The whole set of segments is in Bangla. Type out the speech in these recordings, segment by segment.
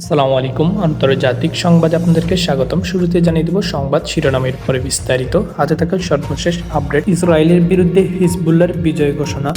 আসসালামু আলাইকুম। আন্তর্জাতিক সংবাদ আপনাদেরকে স্বাগতম। শুরুতে জানিয়ে দেব, সংবাদ শিরোনামের পরে বিস্তারিত। হাতে থাকা সর্বশেষ আপডেট, ইসরায়েলের বিরুদ্ধে হিজবুল্লার বিজয় ঘোষণা।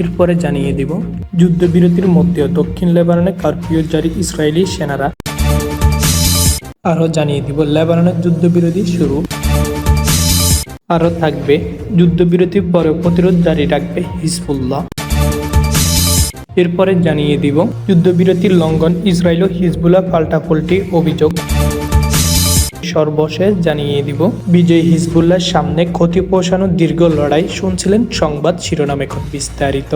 এরপরে জানিয়ে দিব, যুদ্ধবিরতির মধ্যেও দক্ষিণ লেবাননে কারফিউ জারি ইসরায়েলি সেনারা। আরও জানিয়ে দিব, লেবাননের যুদ্ধবিরতি শুরু। আরও থাকবে যুদ্ধবিরতির পরে প্রতিরোধ জারি রাখবে হিজবুল্লাহ। এরপরে জানিয়ে দিব যুদ্ধবিরতির লঙ্ঘন ইসরায়েল ও হিজবুল্লাহ পাল্টাপাল্টি অভিযোগ। সর্বশেষ জানিয়ে দিব, বিজয় হিজবুল্লাহর সামনে ক্ষতি পৌঁছানোর দীর্ঘ লড়াই শুনছিলেন সংবাদ শিরোনাম এখন বিস্তারিত।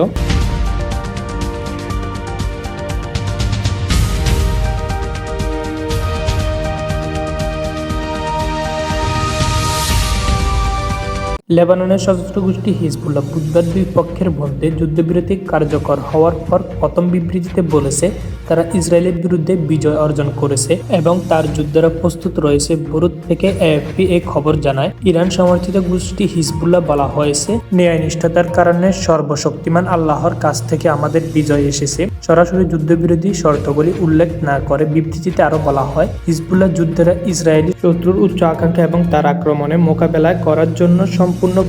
লেবাননের সশস্ত্র গোষ্ঠী হিজবুল্লাহ বুধবার দুই পক্ষের মধ্যে যুদ্ধবিরতি কার্যকর হওয়ার পর প্রথম বিবৃতিতে বলেছে, তারা ইসরায়েলের বিরুদ্ধে বিজয় অর্জন করেছে এবং তার যোদ্ধারা প্রস্তুত রয়েছে। বরুদ থেকে এএফপি এই খবর জানায়, ইরান সমর্থিত গোষ্ঠী হিজবুল্লাহ বলা হয়েছে, ন্যায়নিষ্ঠতার কারণে সর্বশক্তিমান আল্লাহর কাছ থেকে আমাদের বিজয় এসেছে। সরাসরি যুদ্ধবিরোধী শর্তগুলি উল্লেখ না করে বিবৃতিতে আরও বলা হয়, হিজবুল্লাহ যুদ্ধেরা ইসরায়েলি শত্রুর উচ্চ আকাঙ্ক্ষা এবং তার আক্রমণে মোকাবেলা করার জন্য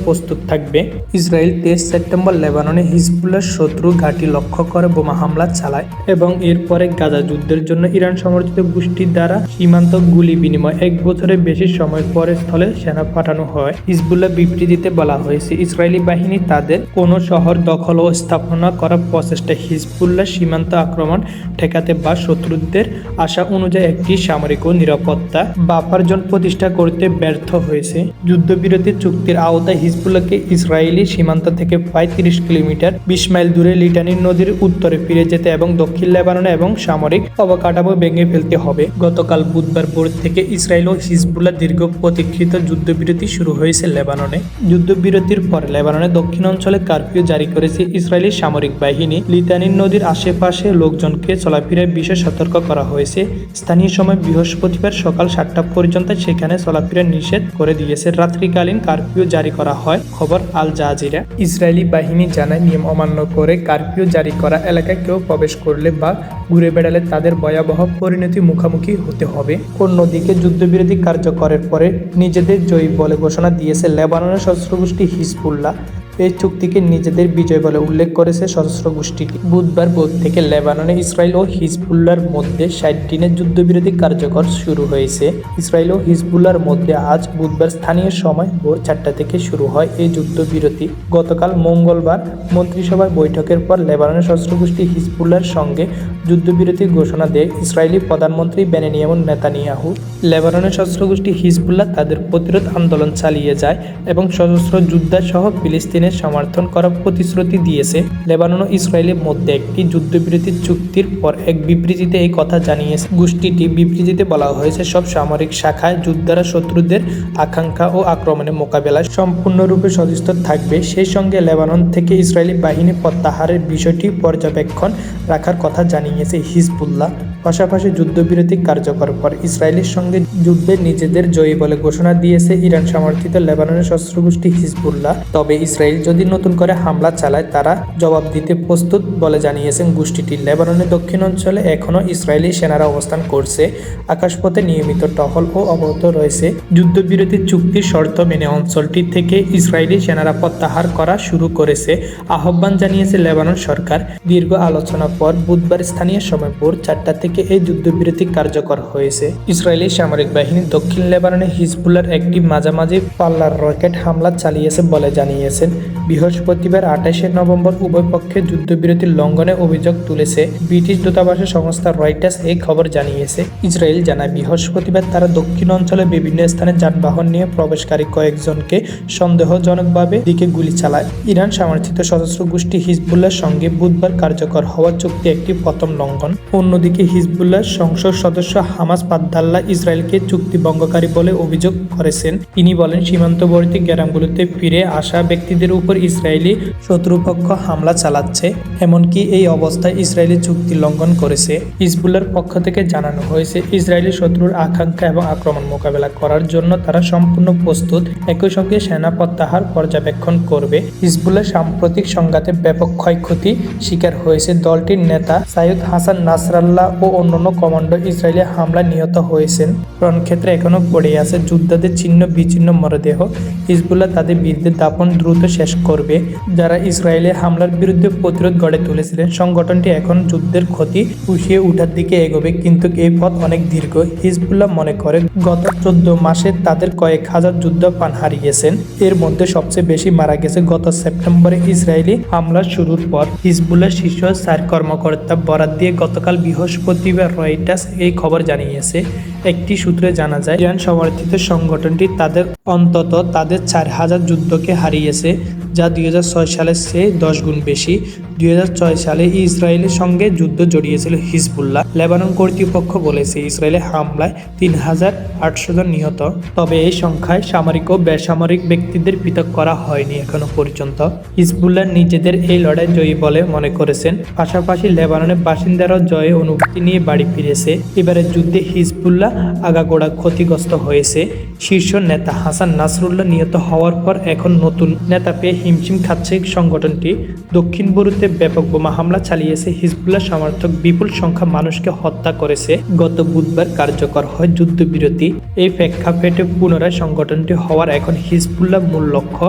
প্রস্তুত থাকবে। ইসরায়েল তেইশ সেপ্টেম্বর লেবাননে হিজবুল্লাহ শত্রু ঘাঁটি লক্ষ্য করে বোমা হামলা চালায় এবং এরপরে গাজা যুদ্ধের জন্য ইরান সমর্থিত গোষ্ঠীর দ্বারা সীমান্ত গুলি বিনিময় এক বছরের বেশি সময় পরে স্থলে সেনা পাঠানো হয়। হিজবুল্লাহ বিবৃতিতে বলা হয়েছে, ইসরায়েলি বাহিনী তাদের কোনো শহর দখল ও স্থাপনা করার প্রচেষ্টা হিজবুল্লাহ সীমান্ত আক্রমণ ঠেকাতে বা শত্রুদের আশা অনুযায়ী একটি সামরিক ও নিরাপত্তা বাফার জোন প্রতিষ্ঠা করতে ব্যর্থ হয়েছে। যুদ্ধবিরতি চুক্তির আওতায় হিজবুল্লাহকে ইসরায়েলি সীমান্ত থেকে প্রায় তিরিশ কিলোমিটার বিশ মাইল দূরে লিটানি নদীর উত্তরে ফিরে যেতে এবং দক্ষিণ লেবাননে এবং সামরিক অবকাঠামো ভেঙে ফেলতে হবে। গতকাল বুধবার ভোর থেকে ইসরায়েল ও হিজবুল্লাহ দীর্ঘ প্রতীক্ষিত যুদ্ধবিরতি শুরু হয়েছে লেবাননে। যুদ্ধবিরতির পর লেবাননের দক্ষিণ অঞ্চলে কারফিউ জারি করেছে ইসরায়েলি সামরিক বাহিনী। লিতানিন নদীর আশেপাশে লোকজনকে চলাফেরায় বিশেষ সতর্ক করা হয়েছে। স্থানীয় সময় বৃহস্পতিবার সকাল সাতটা পর্যন্ত সেখানে চলাফেরা নিষেধ করে দিয়েছে। রাত্রিকালীন কারফিউ জারি করা হয়। খবর, আল জাজিরা। ইসরায়েলি বাহিনী জানায়, নিয়ম অমান্য করে কারফিউ জারি করা এলাকায় কেউ প্রবেশ করলে বা ঘুরে বেড়ালে তাদের ভয়াবহ পরিণতি মুখোমুখি হতে হবে। অন্যদিকে যুদ্ধবিরোধী কার্যকরের পরে নিজেদের জয়ী বলে ঘোষণা দিয়েছে লেবাননের সশস্ত্র গোষ্ঠী হিজবুল্লাহ। এই চুক্তিকে নিজেদের বিজয় বলে উল্লেখ করেছে সশস্ত্র গোষ্ঠীটি। বুধবার ভোর থেকে লেবাননে ইসরায়েল ও হিজবুল্লার মধ্যে ষাট দিনের যুদ্ধবিরতি কার্যকর শুরু হয়েছে। ইসরায়েল ও হিজবুল্লার মধ্যে আজ বুধবার স্থানীয় সময় ভোর চারটা থেকে শুরু হয় এই যুদ্ধবিরতি। গতকাল মঙ্গলবার মন্ত্রিসভার বৈঠকের পর লেবাননের সশস্ত্র গোষ্ঠী হিজবুল্লার সঙ্গে যুদ্ধবিরতি ঘোষণা দেয় ইসরায়েলি প্রধানমন্ত্রী বেনেনিয়ামুন নেতানিয়াহু। লেবাননের সশস্ত্র গোষ্ঠী হিজবুল্লাহ তাদের প্রতিরোধ আন্দোলন চালিয়ে যায় এবং সশস্ত্র যোদ্ধা সহ ফিলিস্তিনের সমর্থন করার প্রতিশ্রুতি দিয়েছে। লেবানন ও ইসরায়েলের মধ্যে একটি যুদ্ধবিরতি চুক্তির পর এক বিবৃতিতে এই কথা জানিয়েছে। গোষ্ঠীটি বিবৃতিতে বলা হয়েছে, সব সামরিক শাখায় যোদ্ধারা শত্রুদের আকাঙ্ক্ষা ও আক্রমণে মোকাবেলায় সম্পূর্ণরূপে সচেষ্ট থাকবে। সেই সঙ্গে লেবানন থেকে ইসরায়েলি বাহিনী প্রত্যাহারের বিষয়টি পর্যবেক্ষণ রাখার কথা জানিয়েছে হিজবুল্লাহ। পাশাপাশি যুদ্ধবিরতি কার্যকর পর ইসরায়েলের সঙ্গে যুদ্ধে নিজেদের জয়ী বলে ঘোষণা দিয়েছে ইরান সমর্থিত লেবাননের সশস্ত্র গোষ্ঠী হিজবুল্লাহ। তবে ইসরায়েল যদি নতুন করে হামলা চালায়, তারা জবাব দিতে প্রস্তুত বলে জানিয়েছেন গোষ্ঠীটি। লেবাননের দক্ষিণ অঞ্চলে এখনও ইসরায়েলি সেনারা অবস্থান করছে। আকাশপথে নিয়মিত টহল ও অবরত রয়েছে। যুদ্ধবিরতি চুক্তির শর্ত মেনে অঞ্চলটি থেকে ইসরায়েলি সেনারা প্রত্যাহার করা শুরু করেছে, আহ্বান জানিয়েছে লেবানন সরকার। দীর্ঘ আলোচনা পর বুধবার স্থানীয় সময় ভোর চারটা থেকে এই যুদ্ধবিরতি কার্যকর হয়েছে। ইসরায়েলি সামরিক বাহিনী দক্ষিণ লেবাননে হিজবুল্লার একটি মাঝামাঝি পাল্লার রকেট হামলা চালিয়েছে বলে জানিয়েছেন। বৃহস্পতিবার আঠাশে নভেম্বর উভয় পক্ষে যুদ্ধবিরতির লঙ্ঘনে অভিযোগ তুলেছে ব্রিটিশ দূতাবাসের সংস্থা রয়টার্স এই খবর জানিয়েছে। ইসরায়েল জানায়, বৃহস্পতিবার তারা দক্ষিণ অঞ্চলে বিভিন্ন স্থানে যানবাহন নিয়ে প্রবেশকারী কয়েকজনকে সন্দেহজনকভাবে দিকে গুলি চালায়। ইরান সমর্থিত সশস্ত্র গোষ্ঠী হিজবুল্লার সঙ্গে বুধবার কার্যকর হওয়া চুক্তি একটি প্রথম লঙ্ঘন। অন্যদিকে হিজবুল্লাহ সংসদ সদস্য হামাস পাদ্দাল্লা ইসরায়েলকে চুক্তি ভঙ্গকারী বলে অভিযোগ করেছেন। তিনি বলেন, সীমান্তবর্তী গ্রামগুলোতে ফিরে আসা ব্যক্তিদের উপর ইসরায়েলি শত্রুপক্ষ হামলা চালাচ্ছে, এমনকি এই অবস্থায় ইসরায়েলি চুক্তি লঙ্ঘন করেছে। হিজবুল্লার পক্ষ থেকে জানানো হয়েছে, ইসরায়েলি শত্রুর আকাঙ্ক্ষা এবং আক্রমণ মোকাবেলা করার জন্য তারা সম্পূর্ণ প্রস্তুত, একই সঙ্গে সেনা প্রত্যাহার পর্যবেক্ষণ করবে। হিজবুল্লাহ সাম্প্রতিক সংঘাতে ব্যাপক ক্ষয়ক্ষতি শিকার হয়েছে দলটির নেতা সাইদ হাসান নাসরাল্লাহ ও অন্যান্য কমান্ডো ইসরায়েলি হামলা নিহত হয়েছেন। রণক্ষেত্রে এখনও পড়ে আছে যোদ্ধাদের ছিন্ন বিচ্ছিন্ন মরদেহ। হিজবুল্লাহ তাদের বীরদের দাপন দ্রুত শেষ করবে। যারা ইসরায়েলের হামলার বিরুদ্ধে প্রতিরোধ গড়ে তুলেছিলেন, সংগঠনটি এখন যুদ্ধের ক্ষতি পুষিয়ে উঠার দিকে এগোবে, কিন্তু এই পথ অনেক দীর্ঘ। হিজবুল্লাহ মনে করে গত চোদ্দ মাসে তাদের কয়েক হাজার যুদ্ধ পান হারিয়েছেন। এর মধ্যে সবচেয়ে বেশি মারা গেছে গত সেপ্টেম্বরে ইসরায়েলি হামলা শুরুর পর। হিজবুল্লাহ শীর্ষ সার কর্মকর্তা বরাত দিয়ে গতকাল বৃহস্পতিবার রয়টার্স এই খবর জানিয়েছে। একটি সূত্রে জানা যায়, ইরান সমর্থিত সংগঠনটি তাদের অন্তত তাদের চার হাজার যুদ্ধকে হারিয়েছে, যা দুই হাজার ছয় সালের চেয়ে দশ গুণ বেশি। দুই হাজার ছয় সালে ইসরায়েলের সঙ্গে যুদ্ধ জড়িয়েছিল হিজবুল্লাহ। লেবানন কর্তৃপক্ষ বলেছে, ইসরায়েলের হামলায় তিন হাজার আটশো জন নিহত। তবে এই সংখ্যায় সামরিক ও বেসামরিক ব্যক্তিদের পৃথক করা হয়নি এখনও পর্যন্ত। হিজবুল্লাহ নিজেদের এই লড়াই জয়ী বলে মনে করেছেন। পাশাপাশি লেবাননের বাসিন্দারাও জয়ে অনুভূতি নিয়ে বাড়ি ফিরেছে। এবারের যুদ্ধে হিজবুল্লাহ আগাগোড়া ক্ষতিগ্রস্ত হয়েছে। শীর্ষ নেতা হাসান নাসরুল্লাহ নিহত হওয়ার পর এখন নতুন নেতা পেয়ে হিমশিম খাচ্ছে সংগঠনটি। দক্ষিণ বরুতে ব্যাপক বোমা হামলা চালিয়েছে হিজবুল্লাহ সমর্থক বিপুল সংখ্যা মানুষকে হত্যা করেছে। গত বুধবার কার্যকর হয় যুদ্ধবিরতি। এই প্রেক্ষাপটে পুনরায় সংগঠনটি হওয়ার এখন হিজবুল্লাহ মূল লক্ষ্য।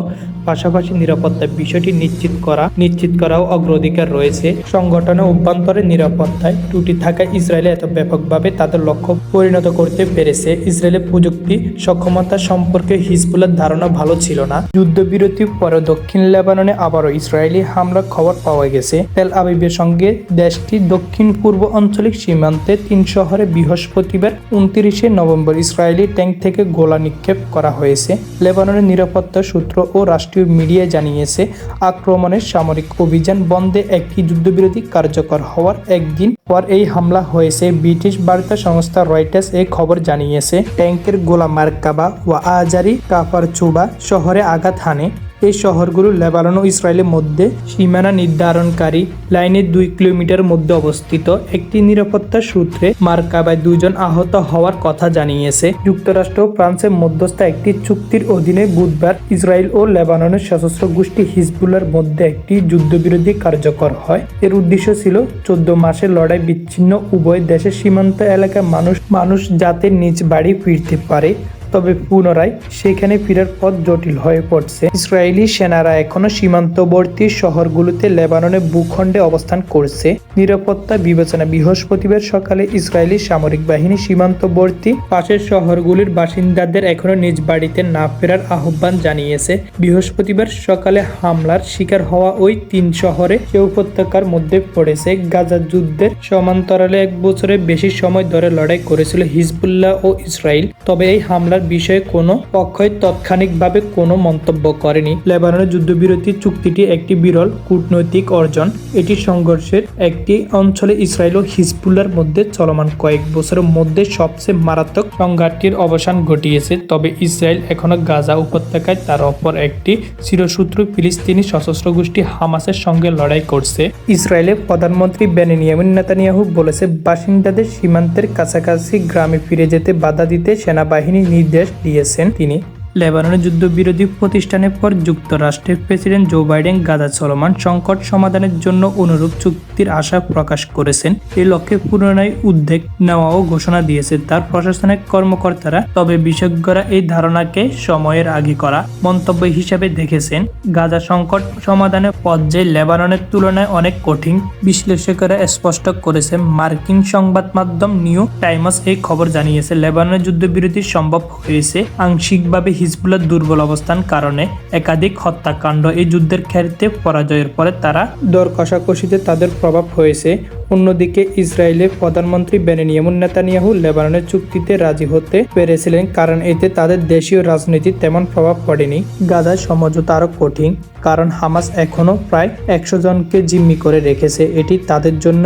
পাশাপাশি নিরাপত্তা বিষয়টি নিশ্চিত করা নিশ্চিত করাও অগ্রাধিকার রয়েছে। সংগঠনের অভ্যন্তরে নিরাপত্তায় ত্রুটি থাকা ইসরায়েলে এত ব্যাপকভাবে তাদের লক্ষ্য পরিণত করতে পেরেছে ইসরায়েলের প্রযুক্তি সক্ষমতা সম্পর্কে হিজবুল্লার ধারণা ভালো ছিল না। যুদ্ধবিরতির পরে দক্ষিণ লেবাননে আবারও ইসরায়েলি হামলার খবর পাওয়া গেছে। তেল আবিবের সঙ্গে দেশটির দক্ষিণ পূর্ব আঞ্চলিক সীমান্তে তিন শহরে বৃহস্পতিবার উনত্রিশে নভেম্বর ইসরায়েলি ট্যাঙ্ক থেকে গোলা নিক্ষেপ করা হয়েছে। লেবাননের নিরাপত্তা সূত্র ও রাষ্ট্রীয় মিডিয়া জানিয়েছে, আক্রমণের সামরিক অভিযান বন্ধে একটি যুদ্ধবিরতি কার্যকর হওয়ার একদিন পর এই হামলা হয়েছে। ব্রিটিশ বার্তা সংস্থা রয়টার্স এই খবর জানিয়েছে ট্যাঙ্কের গোলা মার্কাবা ও আজারি কাফারচুবা শহরে আঘাত হানে। এই শহরগুলো লেবানন ও ইসরায়েলের মধ্যে সীমানা নির্ধারণকারী লাইনের দুই কিলোমিটার মধ্যে অবস্থিত। একটি নিরাপত্তা সূত্রে মার্কাবায় দুজন আহত হওয়ার কথা জানিয়েছে। যুক্তরাষ্ট্র ও ফ্রান্সের মধ্যস্থ একটি চুক্তির অধীনে বুধবার ইসরায়েল ও লেবাননের সশস্ত্র গোষ্ঠী হিজবুল্লার মধ্যে একটি যুদ্ধবিরোধী কার্যকর হয়। এর উদ্দেশ্য ছিল চোদ্দ মাসের লড়াই বিচ্ছিন্ন উভয় দেশের সীমান্ত এলাকার মানুষ মানুষ যাতে নিজ বাড়ি ফিরতে পারে। তবে পুনরায় সেখানে ফেরার পথ জটিল হয়ে পড়ছে। ইসরায়েলি সেনারা এখনও সীমান্তবর্তী শহরগুলোতে লেবাননের ভূখণ্ডে অবস্থান করছে। নিরাপত্তা বিবেচনা বৃহস্পতিবার সকালে ইসরায়েলি সামরিক বাহিনী সীমান্তবর্তী পাশের শহরগুলির বাসিন্দাদের এখনও নিজ বাড়িতে না ফেরার আহ্বান জানিয়েছে। বৃহস্পতিবার সকালে হামলার শিকার হওয়া ওই তিন শহরে সে উপত্যকার মধ্যে পড়েছে। গাজা যুদ্ধের সমান্তরালে এক বছরের বেশি সময় ধরে লড়াই করেছিল হিজবুল্লাহ ও ইসরায়েল। তবে এই হামলার বিষয়ে কোনো পক্ষই তাৎক্ষণিকভাবে কোনো মন্তব্য করেনি। লেবাননের যুদ্ধবিরতি চুক্তিটি একটি বিরল কূটনৈতিক অর্জন। এটি সংঘর্ষের একটি অঞ্চলে ইসরায়েল ও হিজবুল্লার মধ্যে চলমান। কয়েক বছরের মধ্যে সবচেয়ে মারাত্মক সংঘাতটির অবসান ঘটিয়েছে, তবে ইসরায়েল এখনও গাজা উপত্যকায় তার অপর একটি চিরশত্রু ফিলিস্তিনি সশস্ত্র গোষ্ঠী হামাসের সঙ্গে লড়াই করছে। ইসরায়েলের প্রধানমন্ত্রী বেনিয়ামিন নেতানিয়াহু বলেছে, বাসিন্দাদের সীমান্তের কাছাকাছি গ্রামে ফিরে যেতে বাধা দিতে সেনাবাহিনী নির্দেশ দিয়েছেন তিনি লেবাননের যুদ্ধবিরোধী প্রতিষ্ঠানের পর যুক্তরাষ্ট্রের প্রেসিডেন্ট জো বাইডেন গাজা চলমান সংকট সমাধানের জন্য অনুরূপ চুক্তির আশা প্রকাশ করেছেন। এই লক্ষ্যে পুনরায় উদ্যোগ নেওয়াও ঘোষণা দিয়েছে তার প্রশাসনিক কর্মকর্তারা। তবে বিশেষজ্ঞরা এই ধারণাকে সময়ের আগে করা মন্তব্য হিসাবে দেখেছেন। গাজা সংকট সমাধানের পর্যায়ে লেবাননের তুলনায় অনেক কঠিন, বিশ্লেষকেরা স্পষ্ট করেছে মার্কিন সংবাদ মাধ্যম নিউ টাইমস এই খবর জানিয়েছে, লেবাননের যুদ্ধবিরতি সম্ভব হয়েছে। আংশিকভাবে হিজবুল্লার দুর্বল অবস্থান কারণে একাধিক হত্যাকাণ্ড এই যুদ্ধের ক্ষেত্রে পরাজয়ের পরে তারা দর কষাকষিতে তাদের প্রভাব হয়েছে। অন্যদিকে ইসরায়েলের প্রধানমন্ত্রী বেনিয়ামুন নেতানিয়াহু লেবাননের চুক্তিতে রাজি হতে পেরেছিলেন, কারণ এতে তাদের দেশীয় রাজনীতি তেমন প্রভাব পড়েনি। গাজার সমঝোতা আরও কঠিন, কারণ হামাস এখনও প্রায় একশো জনকে জিম্মি করে রেখেছে। এটি তাদের জন্য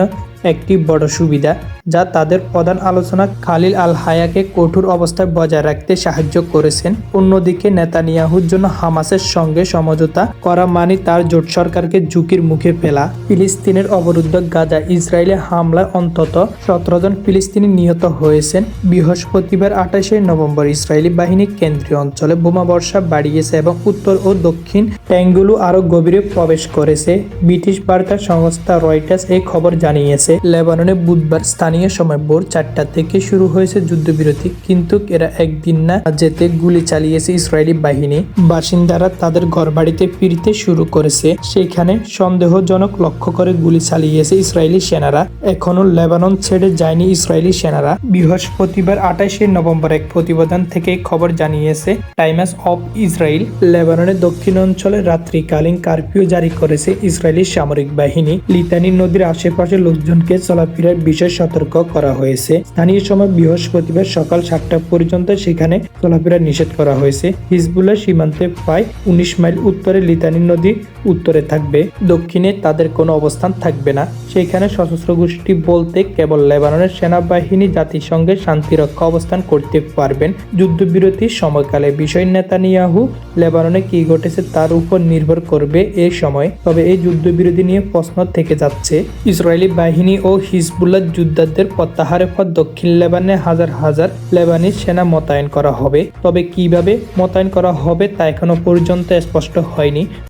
একটি বড় সুবিধা, যা তাদের প্রধান আলোচনা খালিল আল হায়াকে কঠোর অবস্থায় বজায় রাখতে সাহায্য করেছেন। অন্যদিকে নেতানিয়াহুর জন্য হামাসের সঙ্গে সমঝোতা করা মানে তার জোট সরকারকে ঝুঁকির মুখে ফেলা। ফিলিস্তিনের অবরুদ্ধ গাজা ইসরায়েলে হামলায় অন্তত সতেরো জন ফিলিস্তিনি নিহত হয়েছেন। বৃহস্পতিবার আঠাশে নভেম্বর ইসরায়েলি বাহিনী কেন্দ্রীয় অঞ্চলে বোমা বর্ষা বাড়িয়েছে এবং উত্তর ও দক্ষিণ ট্যাঙ্গুলো আরও গভীরে প্রবেশ করেছে। ব্রিটিশ বার্তা সংস্থা রয়টার্স এই খবর জানিয়েছে। লেবাননে বুধবার স্থানীয় সময় ভোর চারটা থেকে শুরু হয়েছে যুদ্ধবিরতি, কিন্তু এরা একদিন না যেতে গুলি চালিয়েছে ইসরায়েলি বাহিনী। বাসিন্দারা তাদের ঘরবাড়িতে ফিরতে শুরু করেছে। সেখানে সন্দেহজনক লক্ষ্য করে গুলি চালিয়েছে ইসরায়েলি সেনারা। এখনও লেবানন ছেড়ে যায়নি ইসরায়েলি সেনারা। বৃহস্পতিবার আঠাশে নভেম্বর এক প্রতিবেদন থেকে খবর জানিয়েছে, টাইমস অফ ইসরায়েল লেবাননের দক্ষিণ অঞ্চলে রাত্রিকালীন কারফিউ জারি করেছে ইসরায়েলি সামরিক বাহিনী। লিতানি নদীর আশেপাশে লোকজনকে চলাফেরার বিষয়ে সতর্ক করা হয়েছে। স্থানীয় সময় বৃহস্পতিবার সকাল সাতটা পর্যন্ত সেখানে চলাফেরা নিষেধ করা হয়েছে। হিজবুল্লাহ সীমান্তে প্রায় উনিশ মাইল উত্তরে লিতানি নদী উত্তরে থাকবে। দক্ষিণে তাদের কোনো অবস্থান থাকবে না। সেখানে সশস্ত্র গোষ্ঠী বলতে কেবল লেবাননের সেনাবাহিনী, জাতিসংঘে শান্তিরক্ষা অবস্থান করতে পারবেন। যুদ্ধবিরতির সময়কালে বিষয় নেতানিয়াহু লেবাননে কি ঘটেছে তার উপর নির্ভর করবে এই সময়। তবে এই যুদ্ধবিরতি নিয়ে প্রশ্ন থেকে যাচ্ছে। ইসরায়েলি বাহিনী ও হিজবুল্লাহ যোদ্ধাদের প্রত্যাহারের পর দক্ষিণ লেবানে হাজার হাজার লেবানি সেনা মোতায়েন করা হবে। তবে কীভাবে মোতায়েন করা হবে তা এখনও পর্যন্ত স্পষ্ট হয়নি।